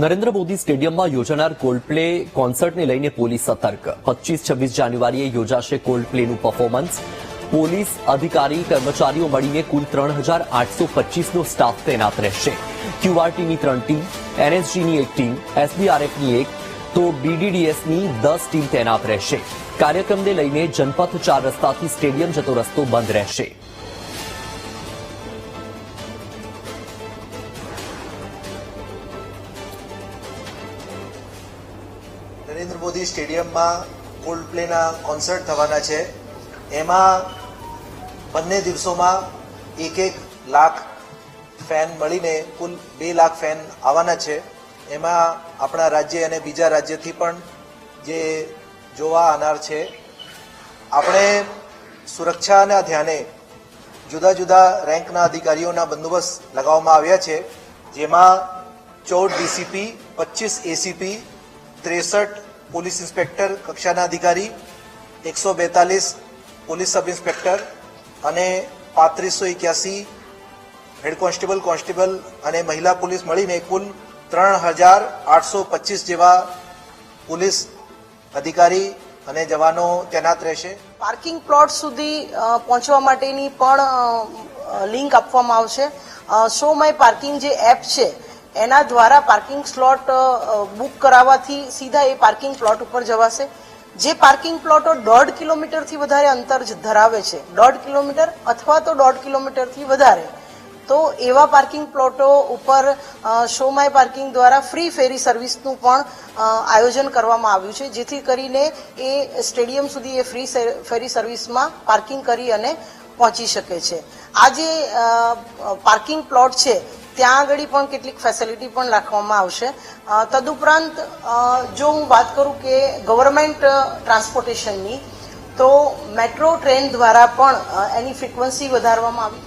નરેન્દ્ર મોદી સ્ટેડિયમમાં યોજાનાર કોલ્ડપ્લે કોન્સર્ટને લઈને પોલીસ સતર્ક. પચીસ છવ્વીસ જાન્યુઆરીએ યોજાશે કોલ્ડપ્લેનું પરફોર્મન્સ પોલીસ અધિકારી, કર્મચારીઓ મળીને કુલ ત્રણ હજાર આઠસો પચીસનો સ્ટાફ તૈનાત રહેશે. ક્યુઆરટીની ત્રણ ટીમ એનએસજીની એક ટીમ એસબીઆરએફની એક, તો બીડીડીએસની દસ ટીમ તૈનાત રહેશે. કાર્યક્રમને લઈને જનપથ ચાર રસ્તાથી સ્ટેડિયમ જતો રસ્તો બંધ રહેશે. નરેન્દ્ર મોદી સ્ટેડિયમમાં કોલ્ડ પ્લેના કોન્સર્ટ થવાના છે. એમાં બંને દિવસોમાં એક એક લાખ ફેન મળીને કુલ બે લાખ ફેન આવવાના છે. એમાં આપણા રાજ્ય અને બીજા રાજ્યથી પણ જે જોવા આવનાર છે. આપણે સુરક્ષાના ધ્યાને જુદા જુદા રેન્કના અધિકારીઓના બંદોબસ્ત લગાવવામાં આવ્યા છે. જેમાં ચૌદ ડીસીપી, પચીસ એસીપી ત્રેસઠ પોલીસ ઇન્સ્પેક્ટર કક્ષાના અધિકારી, એકસો બેતાલીસ પોલીસ સબ ઇન્સ્પેક્ટર અને પાંત્રીસો એક્યાસી હેડ કોન્સ્ટેબલ કોન્સ્ટેબલ અને મહિલા પોલીસ મળીને કુલ ત્રણ હજાર આઠસો પચીસ જેવા પોલીસ અધિકારી અને જવાનો તૈનાત રહેશે. પાર્કિંગ પ્લોટ સુધી પહોંચવા માટેની પણ લિંક આપવામાં આવશે. સો માય પાર્કિંગ જે એપ છે એના દ્વારા પાર્કિંગ સ્લોટ બુક કરાવવાથી સીધા એ પાર્કિંગ પ્લોટ ઉપર જવાશે. જે પાર્કિંગ પ્લોટો દોઢ કિલોમીટરથી વધારે અંતર ધરાવે છે. દોઢ કિલોમીટર અથવા તો દોઢ કિલોમીટરથી વધારે. તો એવા પાર્કિંગ પ્લોટો ઉપર શો માય પાર્કિંગ દ્વારા ફ્રી ફેરી સર્વિસનું પણ આયોજન કરવામાં આવ્યું છે. જેથી કરીને એ સ્ટેડિયમ સુધી એ ફ્રી ફેરી સર્વિસમાં પાર્કિંગ કરી અને પહોંચી શકે છે. આ જે પાર્કિંગ પ્લોટ છે ત્યાં આગળ પણ કેટલીક ફેસિલિટી પણ રાખવામાં આવશે. તદુપરાંત જો હું વાત કરું કે ગવર્મેન્ટ ટ્રાન્સપોર્ટેશનની તો મેટ્રો ટ્રેન દ્વારા પણ એની ફ્રિકવન્સી વધારવામાં આવી?